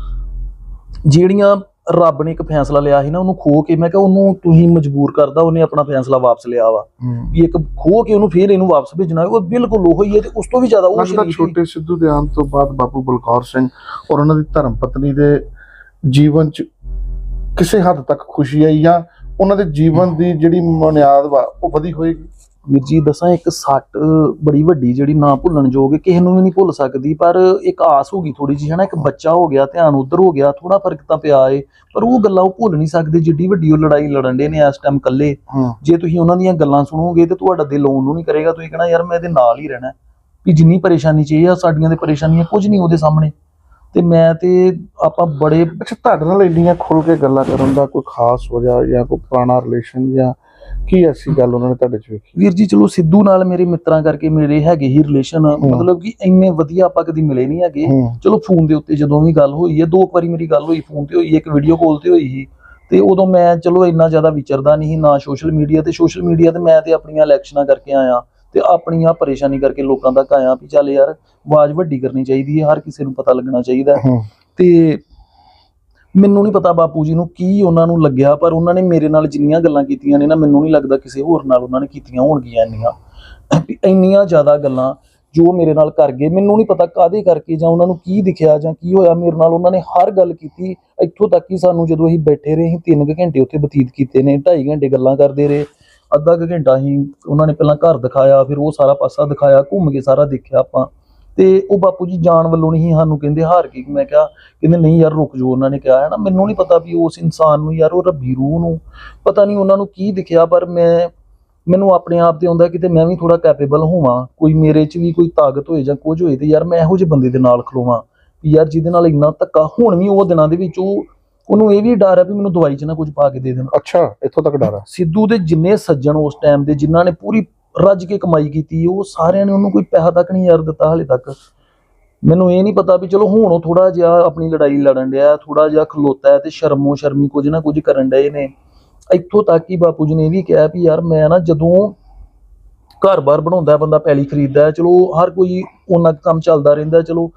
ਜਿਹੜੀਆਂ ਰੱਬ ਨੇ ਇੱਕ ਫੈਸਲਾ ਲਿਆ ਸੀ ਨਾ ਉਹਨੂੰ ਖੋ ਕੇ ਮੈਂ ਕਿਹਾ ਉਹਨੂੰ ਤੁਸੀਂ ਮਜਬੂਰ ਕਰਦਾ ਉਹਨੇ ਆਪਣਾ ਫੈਸਲਾ ਵਾਪਸ ਲਿਆ ਵਾ ਹੂੰ। ਵੀ ਇੱਕ ਖੋ ਕੇ ਉਹਨੂੰ ਫੇਰ ਇਹਨੂੰ ਵਾਪਸ ਭੇਜਣਾ ਉਹ ਬਿਲਕੁਲ ਉਹੀ ਹੈ ਤੇ ਉਸ ਤੋਂ ਵੀ ਜ਼ਿਆਦਾ ਉਹ ਲੱਗਦਾ ਸ਼ਰੀਫ ਸੀ। ਛੋਟੇ ਸਿੱਧੂ ਦੇ ਆਉਣ ਤੋਂ ਬਾਅਦ ਬਾਪੂ ਬਲਕੌਰ ਸਿੰਘ ਔਰ ਉਹਨਾਂ ਦੀ ਧਰਮ ਪਤਨੀ ਦੇ ਜੀਵਨ ਚ ਕਿਸੇ ਹੱਦ ਤੱਕ ਖੁਸ਼ੀ ਆਈ ਜਾਂ ਉਹਨਾਂ ਦੇ ਜੀਵਨ ਦੀ ਜਿਹੜੀ ਬੁਨਿਆਦ ਵਾ ਉਹ ਵਧੀ ਹੋਏਗੀ ਵੀਰ ਜੀ ਦੱਸਾਂ ਇੱਕ ਸੱਟ ਬੜੀ ਵੱਡੀ ਜਿਹੜੀ ਨਾ ਭੁੱਲਣ ਯੋਗ ਕਿਸੇ ਨੂੰ ਵੀ ਨਹੀਂ ਭੁੱਲ ਸਕਦੀ ਪਰ ਇੱਕ ਆਸ ਹੋ ਗਈ ਥੋੜੀ ਜਿਹੀ ਹਨਾ ਇੱਕ ਬੱਚਾ ਹੋ ਗਿਆ ਧਿਆਨ ਉਧਰ ਹੋ ਗਿਆ ਥੋੜਾ ਫ਼ਰਕ ਤਾਂ ਪਿਆ ਏ ਪਰ ਉਹ ਗੱਲਾਂ ਉਹ ਭੁੱਲ ਨਹੀਂ ਸਕਦੇ ਜਿੱਡੀ ਵੱਡੀ ਉਹ ਲੜਾਈ ਲੜਨ ਦੇ ਨੇ ਇਸ ਟਾਈਮ ਇਕੱਲੇ। ਜੇ ਤੁਸੀਂ ਉਹਨਾਂ ਦੀਆਂ ਗੱਲਾਂ ਸੁਣੋਗੇ ਤੇ ਤੁਹਾਡਾ ਦਿਲ ਉਹਨੂੰ ਨਹੀਂ ਕਰੇਗਾ ਤੁਸੀਂ ਕਹਣਾ ਯਾਰ ਮੈਂ ਇਹਦੇ ਨਾਲ ਹੀ ਰਹਿਣਾ। ਵੀ ਜਿੰਨੀ ਪਰੇਸ਼ਾਨੀ ਚ ਇਹ ਆ ਸਾਡੀਆਂ ਤੇ ਪਰੇਸ਼ਾਨੀਆਂ ਕੁਝ ਨਹੀਂ ਉਹਦੇ ਸਾਹਮਣੇ। ਤੇ ਮੈਂ ਤੇ ਆਪਾਂ ਬੜੇ ਅੱਛਾ ਤੁਹਾਡੇ ਨਾਲ ਇੰਨੀਆਂ ਖੁੱਲ ਕੇ ਗੱਲਾਂ ਕਰਨ ਦਾ ਕੋਈ ਖਾਸ ਵਜ੍ਹਾ ਜਾਂ ਕੋਈ ਪੁਰਾਣਾ ਰਿਲੇਸ਼ਨ ਜਾਂ ਕੀ ਐਸੀ ਗੱਲ ਉਹਨਾਂ ਨੇ ਤੁਹਾਡੇ ਚ ਵੇਖੀ? ਵੀਰ ਜੀ ਚਲੋ ਸਿੱਧੂ ਨਾਲ ਮੇਰੇ ਮਿੱਤਰਾਂ ਕਰਕੇ ਮੇਰੇ ਹੈਗੇ ਹੀ ਰਿਲੇਸ਼ਨ ਮਤਲਬ ਕਿ ਇੰਨੇ ਵਧੀਆ ਆਪਾਂ ਕਦੀ ਮਿਲੇ ਨਹੀਂ ਹੈਗੇ। ਚਲੋ ਫੋਨ ਦੇ ਉੱਤੇ ਜਦੋਂ ਵੀ ਗੱਲ ਹੋਈ ਹੈ ਦੋ ਵਾਰੀ ਮੇਰੀ ਗੱਲ ਹੋਈ ਫੋਨ ਤੇ ਹੋਈ ਇੱਕ ਵੀਡੀਓ ਕਾਲ ਤੇ ਹੋਈ ਸੀ। ਤੇ ਉਦੋਂ ਮੈਂ ਚਲੋ ਇੰਨਾ ਜ਼ਿਆਦਾ ਵਿਚਰਦਾ ਨਹੀਂ ਸੀ, ਨਾ ਸੋਸ਼ਲ ਮੀਡੀਆ ਤੇ। ਸੋਸ਼ਲ ਮੀਡੀਆ ਤੇ ਮੈਂ ਤੇ ਆਪਣੀਆਂ ਇਲੈਕਸ਼ਨਾਂ ਕਰਕੇ ਆਇਆ ਤੇ ਆਪਣੀਆਂ ਪਰੇਸ਼ਾਨੀ ਕਰਕੇ ਲੋਕਾਂ ਤੱਕ ਆਇਆ ਵੀ ਚੱਲ ਯਾਰ ਆਵਾਜ਼ ਵੱਡੀ ਕਰਨੀ ਚਾਹੀਦੀ ਹੈ ਹਰ ਕਿਸੇ ਨੂੰ ਪਤਾ ਲੱਗਣਾ ਚਾਹੀਦਾ। ਤੇ ਮੈਨੂੰ ਨਹੀਂ ਪਤਾ ਬਾਪੂ ਜੀ ਨੂੰ ਕੀ ਉਹਨਾਂ ਨੂੰ ਲੱਗਿਆ, ਪਰ ਉਹਨਾਂ ਨੇ ਮੇਰੇ ਨਾਲ ਜਿੰਨੀਆਂ ਗੱਲਾਂ ਕੀਤੀਆਂ ਨੇ ਨਾ, ਮੈਨੂੰ ਨਹੀਂ ਲੱਗਦਾ ਕਿਸੇ ਹੋਰ ਨਾਲ ਉਹਨਾਂ ਨੇ ਕੀਤੀਆਂ ਹੋਣਗੀਆਂ ਇੰਨੀਆਂ। ਵੀ ਇੰਨੀਆਂ ਜ਼ਿਆਦਾ ਗੱਲਾਂ ਜੋ ਮੇਰੇ ਨਾਲ ਕਰ ਗਏ, ਮੈਨੂੰ ਨਹੀਂ ਪਤਾ ਕਾਦੇ ਕਰਕੇ ਜਾਂ ਉਹਨਾਂ ਨੂੰ ਕੀ ਦਿਖਿਆ ਜਾਂ ਕੀ ਹੋਇਆ। ਮੇਰੇ ਨਾਲ ਉਹਨਾਂ ਨੇ ਹਰ ਗੱਲ ਕੀਤੀ। ਇੱਥੋਂ ਤੱਕ ਕਿ ਸਾਨੂੰ ਜਦੋਂ ਅਸੀਂ ਬੈਠੇ ਰਹੇ, ਅਸੀਂ 3 ਘੰਟੇ ਉੱਥੇ ਬਤੀਤ ਕੀਤੇ ਨੇ 2.5 ਘੰਟੇ ਗੱਲਾਂ ਕਰਦੇ ਰਹੇ। ਅੱਧਾ ਕੁ ਘੰਟਾ ਅਸੀਂ ਉਹਨਾਂ ਨੇ ਪਹਿਲਾਂ ਘਰ ਦਿਖਾਇਆ, ਫਿਰ ਉਹ ਸਾਰਾ ਪਾਸਾ ਦਿਖਾਇਆ, ਘੁੰਮ ਕੇ ਸਾਰਾ ਦੇਖਿਆ ਆਪਾਂ। ਤੇ ਉਹ ਬਾਪੂ ਜੀ ਜਾਣ ਵੱਲੋਂ ਨਹੀਂ ਸਾਨੂੰ ਕਹਿੰਦੇ ਹਾਰ ਕੇ ਮੈਂ ਕਿਹਾ ਕਹਿੰਦੇ ਨਹੀਂ ਯਾਰ ਰੁਕ ਜਾਓ ਉਹਨਾਂ ਨੇ ਕਿਹਾ ਹੈ ਨਾ ਮੈਨੂੰ ਨਹੀਂ ਪਤਾ ਵੀ ਉਸ ਇਨਸਾਨ ਨੂੰ ਯਾਰ ਉਹ ਰੱਬੀ ਰੂਹ ਨੂੰ ਪਤਾ ਨਹੀਂ ਉਹਨਾਂ ਨੂੰ ਕੀ ਦਿਖਿਆ ਪਰ ਮੈਂ ਮੈਨੂੰ ਆਪਣੇ ਆਪ ਤੇ ਆਉਂਦਾ ਕਿਤੇ ਮੈਂ ਵੀ ਥੋੜਾ ਕੈਪੇਬਲ ਹੋਵਾਂ ਕੋਈ ਮੇਰੇ 'ਚ ਵੀ ਕੋਈ ਤਾਕਤ ਹੋਏ ਜਾਂ ਕੁਝ ਹੋਏ ਤੇ ਯਾਰ ਮੈਂ ਇਹੋ ਜਿਹੇ ਬੰਦੇ ਦੇ ਨਾਲ ਖਲੋਵਾਂ ਵੀ ਯਾਰ ਜਿਹਦੇ ਨਾਲ ਇੰਨਾ ਧੱਕਾ ਹੁਣ ਵੀ ਉਹ ਦਿਨਾਂ ਦੇ ਵਿੱਚ ਉਹ ਉਹਨੂੰ ਇਹ ਵੀ ਡਰ ਹੈ ਵੀ ਮੈਨੂੰ ਦਵਾਈ 'ਚ ਨਾ ਕੁਝ ਪਾ ਕੇ ਦੇ ਦੇਣ। ਅੱਛਾ ਇੱਥੋਂ ਤੱਕ ਡਰ ਆ ਸਿੱਧੂ ਦੇ ਜਿੰਨੇ ਸੱਜਣ ਉਸ ਟਾਈਮ ਦੇ ਜਿਨ੍ਹਾਂ ਨੇ ਪੂਰੀ ਰੱਜ ਕੇ ਕਮਾਈ ਕੀਤੀ ਉਹ ਸਾਰਿਆਂ ਨੇ ਉਹਨੂੰ ਕੋਈ ਪੈਸਾ ਤੱਕ ਨਹੀਂ ਯਾਰ ਦਿੱਤਾ ਹਲੇ ਤੱਕ। ਮੈਨੂੰ ਇਹ ਨਹੀਂ ਪਤਾ ਵੀ ਚਲੋ ਹੁਣ ਉਹ ਥੋੜਾ ਜਿਹਾ ਆਪਣੀ ਲੜਾਈ ਲੜਨ ਡਿਆ ਥੋੜਾ ਜਿਹਾ ਖਲੋਤਾ ਹੈ ਤੇ ਸ਼ਰਮੋ ਸ਼ਰਮੀ ਕੁਝ ਨਾ ਕੁਝ ਕਰਨ ਡਏ ਨੇ। ਇੱਥੋਂ ਤੱਕ ਹੀ ਬਾਪੂ ਜੀ ਨੇ ਵੀ ਕਿਹਾ ਵੀ ਯਾਰ ਮੈਂ ਨਾ ਜਦੋਂ ਘਰ-ਬਾਰ ਬਣਾਉਂਦਾ ਬੰਦਾ ਪੈਲੀ ਖਰੀਦਦਾ ਚਲੋ ਹਰ ਕੋਈ ਉਹਨਾਂ ਕੰਮ ਚੱਲਦਾ ਰਹਿੰਦਾ ਚਲੋ।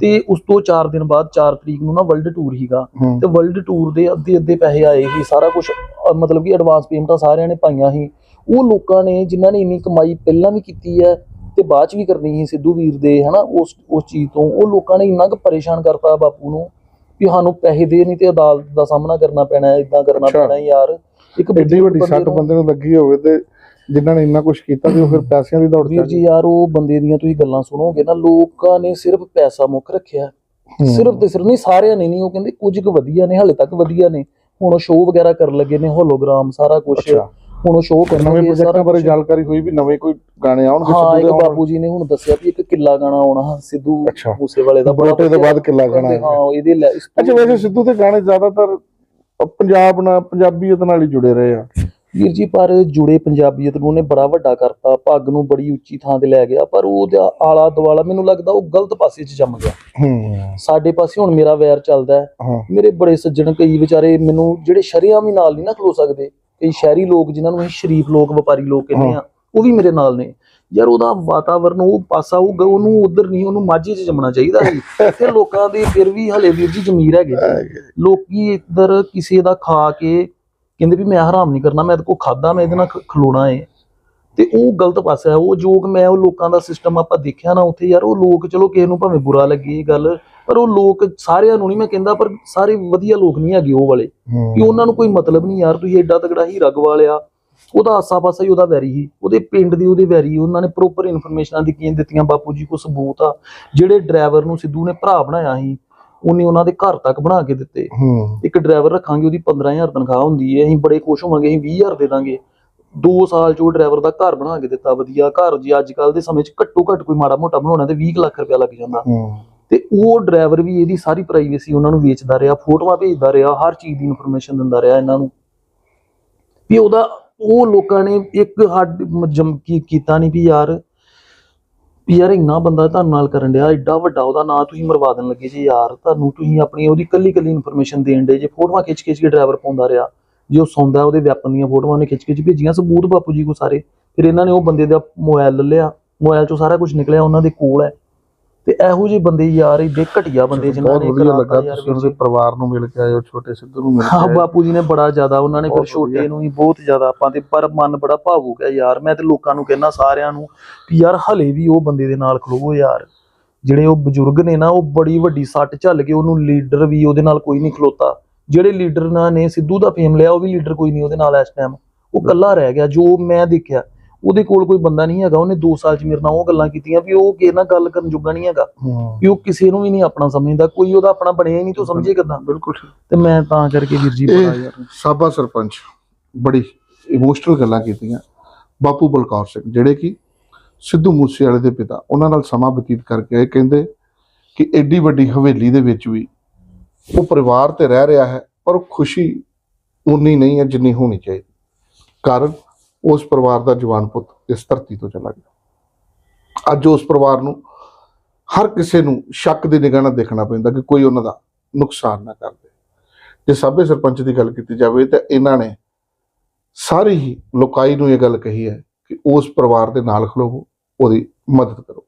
ਤੇ ਉਸ ਤੋਂ 4 ਦਿਨ ਬਾਅਦ 4 ਤਰੀਕ ਨੂੰ ਨਾ ਵਰਲਡ ਟੂਰ ਹੀਗਾ ਤੇ ਵਰਲਡ ਟੂਰ ਦੇ ਅੱਧੇ ਅੱਧੇ ਪੈਸੇ ਆਏ ਸੀ ਸਾਰਾ ਕੁਝ ਮਤਲਬ ਕਿ ਐਡਵਾਂਸ ਪੇਮੈਂਟਾਂ ਸਾਰਿਆਂ ਨੇ ਪਾਈਆਂ ਸੀ। ਉਹ ਲੋਕਾਂ ਨੇ ਜਿਨ੍ਹਾਂ ਨੇ ਇੰਨੀ ਕਮਾਈ ਪਹਿਲਾਂ ਵੀ ਕੀਤੀ ਹੈ ਤੇ ਬਾਅਦ ਚ ਵੀ ਕਰਨੀ ਸੀ ਸਿੱਧੂ ਵੀਰ ਦੇ ਹਨਾ ਉਸ ਉਸ ਚੀਜ਼ ਤੋਂ ਉਹ ਲੋਕਾਂ ਨੇ ਇੰਨਾ ਕੁ ਪਰੇਸ਼ਾਨ ਕਰਤਾ ਬਾਪੂ ਨੂੰ ਵੀ ਸਾਨੂੰ ਪੈਸੇ ਦੇ ਨਹੀਂ ਤੇ ਅਦਾਲਤ ਦਾ ਸਾਹਮਣਾ ਕਰਨਾ ਪੈਣਾ ਹੈ ਇਦਾਂ ਕਰਨਾ। ਪੈਣਾ ਯਾਰ। ਇੱਕ ਵੱਡੀ ਬੰਦੇ ਸੱਟ ਬੰਦੇ ਨੂੰ ਲੱਗੀ ਹੋਵੇ ਤੇ ਜਿਨ੍ਹਾਂ ਨੇ ਇੰਨਾ ਕੁਝ ਕੀਤਾ ਤੇ ਉਹ ਫਿਰ ਪੈਸਿਆਂ ਦੀ ਦੌੜ ਵੀਰ ਜੀ ਯਾਰ ਉਹ ਬੰਦੇ ਦੀਆਂ ਤੁਸੀਂ ਗੱਲਾਂ ਸੁਣੋਗੇ ਨਾ ਲੋਕਾਂ ਨੇ ਸਿਰਫ ਪੈਸਾ ਮੁੱਖ ਰੱਖਿਆ। ਸਿਰਫ ਤੇ ਸਿਰਫ ਨਹੀਂ ਸਾਰਿਆਂ ਨੇ ਨਹੀਂ ਉਹ ਕਹਿੰਦੇ ਕੁਝ ਕੁ ਵਧੀਆ ਨੇ ਹਾਲੇ ਤੱਕ ਵਧੀਆ ਨੇ। ਹੁਣ ਉਹ ਸ਼ੋਅ ਵਗੈਰਾ ਕਰਨ ਲੱਗੇ ਨੇ ਹੋਲੋਗ੍ਰਾਮ ਸਾਰਾ ਕੁਝ ਹੁਣ ਉਹ ਸ਼ੋਅ ਨਵੇਂ ਕਰਨਗੇ ਪ੍ਰੋਜੈਕਟਾਂ ਬਾਰੇ। ਜਾਣਕਾਰੀ ਹੋਈ ਵੀ ਨਵੇਂ ਕੋਈ ਗਾਣੇ ਆਉਣਗੇ ਹਾਂ ਇੱਕ ਦੇ ਬਾਪੂ ਜੀ ਨੇ ਹੁਣ ਦੱਸਿਆ ਵੀ ਇੱਕ ਕਿੱਲਾ ਗਾਣਾ ਆਉਣਾ ਸਿੱਧੂ ਅੱਛਾ। ਮੂਸੇਵਾਲੇ ਦਾ ਬੜਾ ਬਰੋਟੇ ਵਧੀਆ ਬਾਅਦ ਕਿੱਲਾ ਗਾਣਾ ਹਾਂ ਇਹਦੇ ਲੈ ਇਸ ਤੋਂ- ਅੱਛਾ ਵੈਸੇ ਸਿੱਧੂ ਦੇ ਗਾਣੇ ਜ਼ਿਆਦਾਤਰ ਪੰਜਾਬ ਨਾਲ ਪੰਜਾਬੀਅਤ ਨਾਲ ਹੀ ਜੁੜੇ ਰਹੇ ਆ। ਵੀਰ ਜੀ ਪਰ ਜੁੜੇ ਪੰਜਾਬੀਅਤ ਨੂੰ ਉਹਨੇ ਬੜਾ ਵੱਡਾ ਕਰਤਾ ਪੱਗ ਨੂੰ ਬੜੀ ਉੱਚੀ ਥਾਂ ਤੇ ਲੈ ਗਿਆ ਪਰ ਉਹਦਾ ਆਲਾ ਦੁਆਲਾ ਮੈਨੂੰ ਲੱਗਦਾ ਉਹ ਗਲਤ ਪਾਸੇ 'ਚ ਜੰਮ ਗਿਆ। ਹੂੰ। ਸਾਡੇ ਪਾਸੇ ਹੁਣ ਮੇਰਾ ਵੈਰ ਚੱਲਦਾ ਹੈ। ਹਾਂ। ਮੇਰੇ ਬੜੇ ਸੱਜਣ ਕਈ ਵਿਚਾਰੇ ਮੈਨੂੰ ਜਿਹੜੇ ਸ਼ਰਿਆਂ ਵੀ ਨਾਲ ਨਹੀਂ ਨਾ ਖਲੋ ਸਕਦੇ ਕਈ ਸ਼ਹਿਰੀ ਲੋਕ ਜਿਨ੍ਹਾਂ ਨੂੰ ਅਸੀਂ ਸ਼ਰੀਫ ਲੋਕ ਵਪਾਰੀ ਲੋਕ ਕਹਿੰਦੇ ਆ ਉਹ ਵੀ ਮੇਰੇ ਨਾਲ ਨੇ। ਯਾਰ ਉਹਦਾ ਵਾਤਾਵਰਨ ਉਹ ਪਾਸਾ ਉਹ ਉਹਨੂੰ ਉਧਰ ਨਹੀਂ ਉਹਨੂੰ ਮਾਝੇ 'ਚ ਜੰਮਣਾ ਚਾਹੀਦਾ ਸੀ। ਤੇ ਲੋਕਾਂ ਦੇ ਫਿਰ ਵੀ ਹਲੇ ਵੀਰ ਜੀ ਜ਼ਮੀਰ ਹੈਗੇ। ਲੋਕੀ ਇੱਧਰ ਕਿਸੇ ਦਾ ਖਾ ਕੇ ਕਹਿੰਦੇ ਵੀ ਮੈਂ ਹਰਾਮ ਨਹੀਂ ਕਰਨਾ ਮੈਂ ਇਹਦੇ ਕੋ ਖਾਦਾ ਮੈਂ ਇਹਦੇ ਨਾਲ ਖਲੋਣਾ ਏ। ਤੇ ਉਹ ਗਲਤ ਪਾਸਾ ਹੈ। ਉਹ ਜੋ ਕਿ ਮੈਂ ਉਹ ਲੋਕਾਂ ਦਾ ਸਿਸਟਮ ਆਪਾਂ ਦੇਖਿਆ ਨਾ ਉੱਥੇ ਯਾਰ ਉਹ ਲੋਕ ਚਲੋ ਕਿਸੇ ਨੂੰ ਭਾਵੇਂ ਬੁਰਾ ਲੱਗੇ ਇਹ ਗੱਲ ਪਰ ਉਹ ਲੋਕ ਸਾਰਿਆਂ ਨੂੰ ਨਹੀਂ ਮੈਂ ਕਹਿੰਦਾ ਪਰ ਸਾਰੇ ਵਧੀਆ ਲੋਕ ਨਹੀਂ ਹੈਗੇ ਉਹ ਵਾਲੇ। ਕਿ ਉਹਨਾਂ ਨੂੰ ਕੋਈ ਮਤਲਬ ਨਹੀਂ ਯਾਰ ਤੁਸੀਂ ਐਡਾ ਤਗੜਾ ਹੀਰਾ ਗਵਾ ਲਿਆ। ਉਹਦਾ ਆਸਾ ਪਾਸਾ ਹੀ ਉਹਦਾ ਵੈਰੀ ਹੀ ਉਹਦੇ ਪਿੰਡ ਦੀ ਉਹਦੇ ਵੈਰੀ ਉਹਨਾਂ ਨੇ ਪ੍ਰੋਪਰ ਇਨਫੋਰਮੇਸ਼ਨਾਂ ਦਿੱਤੀਆਂ ਦਿੱਤੀਆਂ ਬਾਪੂ ਜੀ ਕੋ ਸਬੂਤ ਆ। ਜਿਹੜੇ ਡਰਾਈਵਰ ਨੂੰ ਸਿੱਧੂ ਨੇ ਭਰਾ ਬਣਾਇਆ ਸੀ ਉਹਨੇ ਉਹਨਾਂ ਦੇ ਘਰ ਤੱਕ ਬਣਾ ਕੇ ਦਿੱਤੇ। ਇੱਕ ਡਰਾਈਵਰ ਰੱਖਾਂਗੇ ਉਹਦੀ 15000 ਤਨਖਾਹ ਹੁੰਦੀ ਹੈ ਅਸੀਂ ਬੜੇ ਖੁਸ਼ ਹੋਵਾਂਗੇ ਅਸੀਂ 20000 ਦੇ ਦਾਂਗੇ। 2 ਸਾਲ ਚ ਉਹ ਡਰਾਈਵਰ ਦਾ ਘਰ ਬਣਾ ਕੇ ਦਿੱਤਾ ਵਧੀਆ। ਘਰ ਜੀ ਅੱਜ ਕੱਲ ਦੇ ਸਮੇਂ ਚ ਘੱਟੋ ਘੱਟ ਕੋਈ ਮਾੜਾ ਮੋਟਾ ਬਣਾਉਣਾ ਤੇ 20 ਕੁ ਲੱਖ ਰੁਪਇਆ ਲੱਗ ਜਾਂਦਾ। ਤੇ ਉਹ ਡਰਾਈਵਰ ਵੀ ਇਹਦੀ ਸਾਰੀ ਪ੍ਰਾਈਵੇਸੀ ਉਹਨਾਂ ਨੂੰ ਵੇਚਦਾ ਰਿਹਾ, ਫੋਟੋਆਂ ਭੇਜਦਾ ਰਿਹਾ, ਹਰ ਚੀਜ਼ ਦੀ ਇਨਫੋਰਮੇਸ਼ਨ ਦਿੰਦਾ ਰਿਹਾ ਇਹਨਾਂ ਨੂੰ। ਵੀ ਉਹਦਾ, ਉਹ ਲੋਕਾਂ ਨੇ ਇੱਕ ਹੱਡ ਜਮ ਕੀਤਾ ਨਹੀਂ ਵੀ ਯਾਰ ਵੀ ਯਾਰ ਇੰਨਾ ਬੰਦਾ ਤੁਹਾਨੂੰ ਨਾਲ ਕਰਨ ਡਿਆ ਐਡਾ ਵੱਡਾ ਉਹਦਾ ਨਾਂ ਤੁਸੀਂ ਮਰਵਾ ਦੇਣ ਲੱਗੇ ਜੀ ਯਾਰ, ਤੁਹਾਨੂੰ ਤੁਸੀਂ ਆਪਣੀ ਉਹਦੀ ਕੱਲੀ ਕੱਲੀ ਇਨਫੋਰਮੇਸ਼ਨ ਦੇਣ ਦੇ ਜੇ, ਫੋਟੋਆਂ ਖਿੱਚ ਖਿੱਚ ਕੇ ਡਰਾਈਵਰ ਪਾਉਂਦਾ ਰਿਹਾ। ਜੇ ਉਹ ਸੌਂਦਾ ਉਹਦੇ ਵੈਪਨ ਦੀਆਂ ਫੋਟੋਆਂ ਨੇ ਖਿੱਚ ਖਿੱਚ ਭੇਜੀਆਂ, ਸਬੂਤ ਬਾਪੂ ਜੀ ਕੋ ਸਾਰੇ। ਫਿਰ ਇਹਨਾਂ ਨੇ ਉਹ ਬੰਦੇ ਦਾ ਮੋਬਾਈਲ ਲੈ ਲਿਆ ਮੋਬਾਈਲ ਚੋਂ ਸਾਰਾ ਕੁਝ ਨਿਕਲਿਆ, ਉਹਨਾਂ ਦੇ ਕੋਲ ਹੈ। ਤੇ ਇਹੋ ਜਿਹੇ ਬੰਦੇ ਯਾਰ ਏਡੇ ਘਟੀਆ ਬੰਦੇ ਜਿਨ੍ਹਾਂ ਬਹੁਤ ਨੇ ਵਧੀਆ ਲੱਗਾ ਤੁਸੀਂ ਉਹਦੇ ਪਰਿਵਾਰ ਨੂੰ ਮਿਲ ਕੇ ਆਏ ਹੋ ਛੋਟੇ ਸਿੱਧੂ ਨੂੰ ਮਿਲ ਕੇ ਹਾਂ ਆਏ ਬਾਪੂ ਜੀ ਨੇ ਬੜਾ ਜ਼ਿਆਦਾ ਉਹਨਾਂ ਨੇ ਫਿਰ ਬਹੁਤ ਛੋਟੇ। ਨੂੰ ਵੀ ਬਹੁਤ ਜ਼ਿਆਦਾ ਆਪਾਂ ਤੇ ਪਰ ਮਨ ਬੜਾ ਭਾਵੁਕ ਹੈ ਯਾਰ। ਮੈਂ ਤੇ ਲੋਕਾਂ ਨੂੰ ਕਹਿੰਦਾ ਸਾਰਿਆਂ ਨੂੰ ਵੀ ਯਾਰ ਹਲੇ ਵੀ ਉਹ ਬੰਦੇ ਦੇ ਨਾਲ ਖਲੋਵੋ ਯਾਰ। ਜਿਹੜੇ ਉਹ ਬਜ਼ੁਰਗ ਨੇ ਨਾ ਉਹ ਬੜੀ ਵੱਡੀ ਸੱਟ ਝੱਲ ਕੇ ਉਹਨੂੰ ਲੀਡਰ ਵੀ ਉਹਦੇ ਨਾਲ ਕੋਈ ਨਹੀਂ ਖਲੋਤਾ। ਜਿਹੜੇ ਲੀਡਰ ਨਾਲ ਨੇ ਸਿੱਧੂ ਦਾ ਫੇਮ ਲਿਆ ਉਹ ਵੀ ਲੀਡਰ ਕੋਈ ਨਹੀਂ ਉਹਦੇ ਨਾਲ ਇਸ ਟਾਈਮ ਉਹ ਇਕੱਲਾ ਰਹਿ ਗਿਆ ਜੋ ਮੈਂ ਦੇਖਿਆ। ਉਹਦੇ ਕੋਲ ਕੋਈ ਬੰਦਾ ਨਹੀਂ ਹੈਗਾ ਉਹਨੇ 2 ਸਾਲ ਚ ਮੇਰੇ ਨਾਲ ਉਹ ਗੱਲਾਂ ਕੀਤੀਆਂ ਵੀ ਉਹ ਕਿਸੇ ਨਾਲ ਗੱਲ ਕਰਨ ਜੋਗਾ ਨਹੀਂ ਹੈਗਾ। ਵੀ ਉਹ ਕਿਸੇ ਨੂੰ ਵੀ ਨਹੀਂ ਆਪਣਾ ਸਮਝਦਾ ਕੋਈ ਉਹਦਾ ਆਪਣਾ ਬਣਿਆ ਹੀ ਨਹੀਂ ਤੂੰ ਸਮਝੇ ਕਿਦਾਂ? ਬਿਲਕੁਲ। ਤੇ ਮੈਂ ਤਾਂ ਕਰਕੇ ਵੀਰ ਜੀ ਬੜਾ ਯਾਰ। ਸਾਬਾ ਸਰਪੰਚ ਬੜੀ ਇਮੋਸ਼ਨਲ ਗੱਲਾਂ ਕੀਤੀਆਂ। ਬਾਪੂ ਬਲਕੌਰ ਸਿੰਘ ਜਿਹੜੇ ਕਿ ਸਿੱਧੂ ਮੂਸੇਵਾਲੇ ਦੇ ਪਿਤਾ ਉਹਨਾਂ ਨਾਲ ਸਮਾਂ ਬਤੀਤ ਕਰਕੇ ਕਹਿੰਦੇ ਕਿ ਐਡੀ ਵੱਡੀ ਹਵੇਲੀ ਦੇ ਵਿੱਚ ਵੀ ਉਹ ਪਰਿਵਾਰ ਤੇ ਰਹਿ ਰਿਹਾ ਹੈ ਪਰ ਖੁਸ਼ੀ ਉਨੀ ਨਹੀਂ ਹੈ ਜਿੰਨੀ ਹੋਣੀ ਚਾਹੀਦੀ। ਕਾਰਨ ਉਸ ਪਰਿਵਾਰ ਦਾ ਜਵਾਨ ਪੁੱਤ ਇਸ ਧਰਤੀ ਤੋਂ ਚਲਾ ਗਿਆ। ਅੱਜ ਉਸ ਪਰਿਵਾਰ ਨੂੰ ਹਰ ਕਿਸੇ ਨੂੰ ਸ਼ੱਕ ਦੀ ਨਿਗਾਹ ਨਾਲ ਦੇਖਣਾ ਪੈਂਦਾ ਕਿ ਕੋਈ ਉਹਨਾਂ ਦਾ ਨੁਕਸਾਨ ਨਾ ਕਰ ਦੇ। ਜੇ ਸਾਬੇ ਸਰਪੰਚ ਦੀ ਗੱਲ ਕੀਤੀ ਜਾਵੇ ਤਾਂ ਇਹਨਾਂ ਨੇ ਸਾਰੀ ਹੀ ਲੋਕਾਈ ਨੂੰ ਇਹ ਗੱਲ ਕਹੀ ਹੈ ਕਿ ਉਸ ਪਰਿਵਾਰ ਦੇ ਨਾਲ ਖਲੋਵੋ, ਉਹਦੀ ਮਦਦ ਕਰੋ।